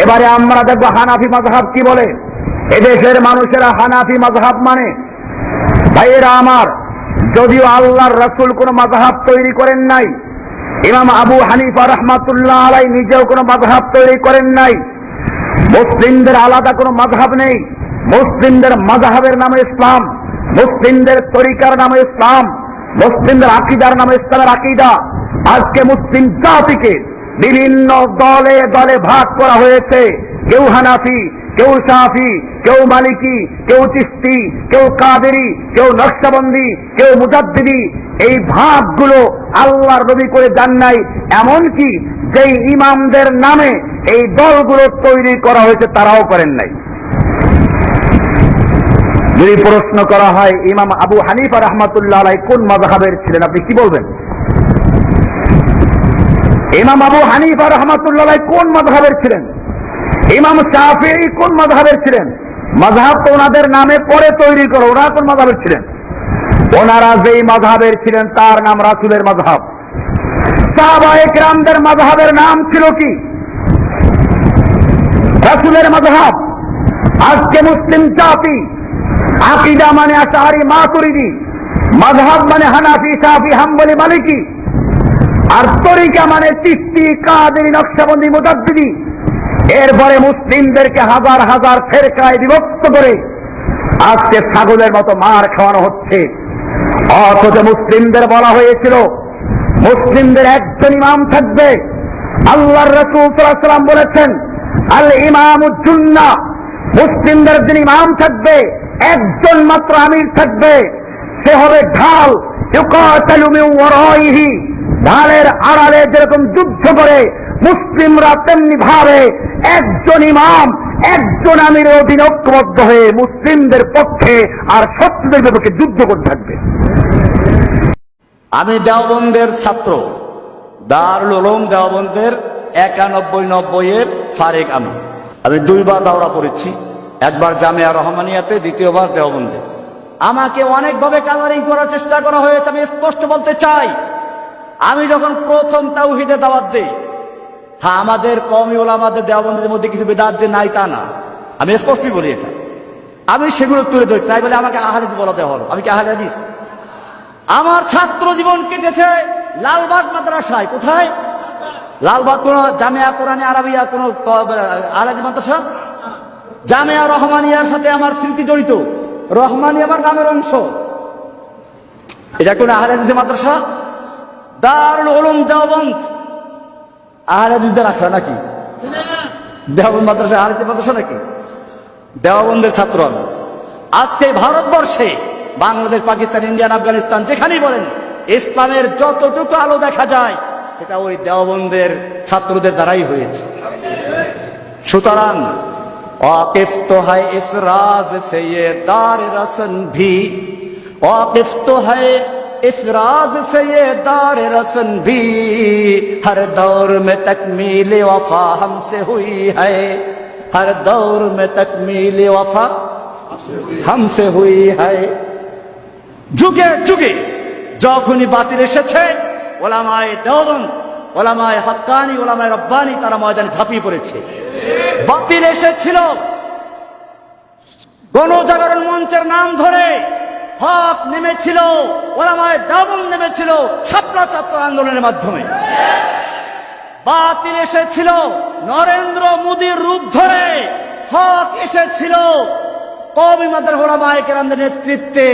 এবারে আমরা দেখব হানাফি মাজহাব কি বলে। এদেশের মানুষেরা হানাফি মাজহাব মানে ভাইয়েরা আমার, যদিও আল্লাহর রসুল কোন মাজহাব তৈরি করেন নাই, ইমাম আবু হানিফা রহমাতুল্লাহ আলাই নিজেও কোনো মাজহাব তৈরি করেন নাই, মুসলিমদের আলাদা কোনো মাজহাব নেই, মুসলিমদের মাজহাবের নামে ইসলাম, মুসলিমদের তরিকার নামে ইসলাম, মুসলিমদের আকিদার নামে ইসলামের আকিদা। আজকে মুসলিম জাতিকে বিভিন্ন দলে দলে ভাগ করা হয়েছে। কেউ হানাফি, কেউ সাফি, কেউ মালিকি, কেউ চিস্তি, কেউ কাদেরি, কেউ নকশাবন্দি, কেউ মুজাদ্দিদি। এই ভাগগুলো আল্লাহর নবী করে যান নাই। এমনকি যেই ইমামদের নামে এই দলগুলো তৈরি করা হয়েছে তারাও করেন নাই। যদি প্রশ্ন করা হয়, ইমাম আবু হানিফা রহমাতুল্লাহ আলাই কোন মজাহাবের ছিলেন, আপনি কি বলবেন? ইমাম আবু হানিফা রহমাতুল্লাহ কোন মজাহাবের ছিলেন? ইমাম শাফি কোন মজাহাবের ছিলেন? মজাহাব তো ওনাদের নামে পরে তৈরি করো, ওনারা কোন মজাহাবের ছিলেন? ওনারা যেই মজাহাবের ছিলেন, তার নাম রাসুলের মজাহাব সাহাবাহিক রামদের মজাহাবের নাম ছিল কি? রাসুলের মজাহাব আজকে মুসলিম জাতি, আকিদা মানে আশাহারি মাতুরিদি মজহাব মানে হানাফি সাফি হাম্বলি, মালিকি। আর তরিকা মানে চিস্তি কাদেরি, নকশাবন্দি, মুজাদ্দিদি। এরপরে মুসলিমদেরকে হাজার হাজার ফেরকায় বিভক্ত করে আজকে ছাগলের মতো মার খাওয়ানো হচ্ছে। অথচ মুসলিমদের বলা হয়েছিল, মুসলিমদের একজন ইমাম থাকবে। আল্লাহর রসুল সাল্লাম বলেছেন, আল ইমামুজ্জুন্না মুসলিমদের যিনি ইমাম থাকবে, একজন মাত্র আমির থাকবে। সে হবে ঢাল, ইউকাতালু ওয়ারাইহি। ঢালের আড়ালে যেরকম যুদ্ধ করে, মুসলিমরা তেমনি ভাবে একজন ইমাম, একজন আমির অধীন ঐক্যবদ্ধ হয়ে মুসলিমদের পক্ষে আর শত্রুদের বিপক্ষে যুদ্ধ করতে থাকবে। আমি দেওবন্দের ছাত্র, দারুল উলুম দেওবন্দের একানব্বই নব্বই এর ফারেক আমি। আমি দুইবার দাওরা পড়েছি, একবার জামিয়া রহমানিয়াতে, দ্বিতীয়বার দেওবন্দে। আমাকে অনেকভাবে কালারিং করার চেষ্টা করা হয়েছে, আমি স্পষ্ট বলতে চাই আমি যখন প্রথম তাওহিদে দাওয়াত দেই হ্যাঁ আমাদের কমই ওলা আমাদের দেওবন্দের মধ্যে কিছু বেদাত যে নাই তা না। আমি স্পষ্টই বলি এটা। আমি সেগুলো তুলে ধরি, তাই বলে আমাকে আহাদিস বলাতে হলো আমি কি আহাদিস আমার ছাত্র জীবন কেটেছে লালবাগ মাদ্রাসায়। কোথায়? লালবাগ কোন জামিয়া, কোরআনে আরবিয়া, কোন আলাদি মাদ্রাসা? জামিয়া রহমানিয়ার সাথে আমার স্মৃতি জড়িত। রহমানি আমার নামের অংশ। এটা কোন আহলাদিসের মাদ্রাসা? দারুল উলুম দেওবন্দ। আহলাদিসদের আখড়া নাকি? দেওবন্দ মাদ্রাসা আহলাদি মাদ্রাসা নাকি? দেওবন্দের ছাত্র আমি। আজকে ভারতবর্ষে, বাংলাদেশ, পাকিস্তান ইন্ডিয়ান আফগানিস্তান যেখানেই বলেন, ইসলামের যতটুকু আলো দেখা যায়, সেটা ওই দেওবন্দের ছাত্রদের দ্বারাই হয়েছে। সুতরাং واقف تو ہے اس راز سے یہ دار رسن بھی واقف اس راز سے یہ دار رسن بھی ہر دور میں تکمیل وفا ہم سے ہوئی ہے ہر دور میں تکمیل وفا ہم سے ہوئی ہے যুগে যুগে যখনই বাতিল এসেছে ওলামায় দেওবন ওলামায় হাক্কানি ওলামায় রব্বানি তারা ময়দানে ঝাঁপিয়ে পড়েছে। বাতিল এসেছিল। গণজাগরণ মঞ্চের নাম ধরে হক নেমেছিল, ওলামায় দাবন নেমেছিল সাপলা ছাত্র আন্দোলনের মাধ্যমে। বাতিল এসেছিল নরেন্দ্র মোদীর রূপ ধরে। হক এসেছিল কবি মাদার ওলামায় কেরামদের নেতৃত্বে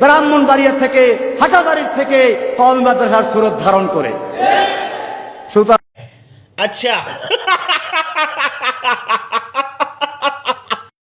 ব্রাহ্মণ বাড়িয়া থেকে, হাটাদারির থেকে কবি মাদ্রাসার সুরত ধারণ করে। সুতরাং আচ্ছা।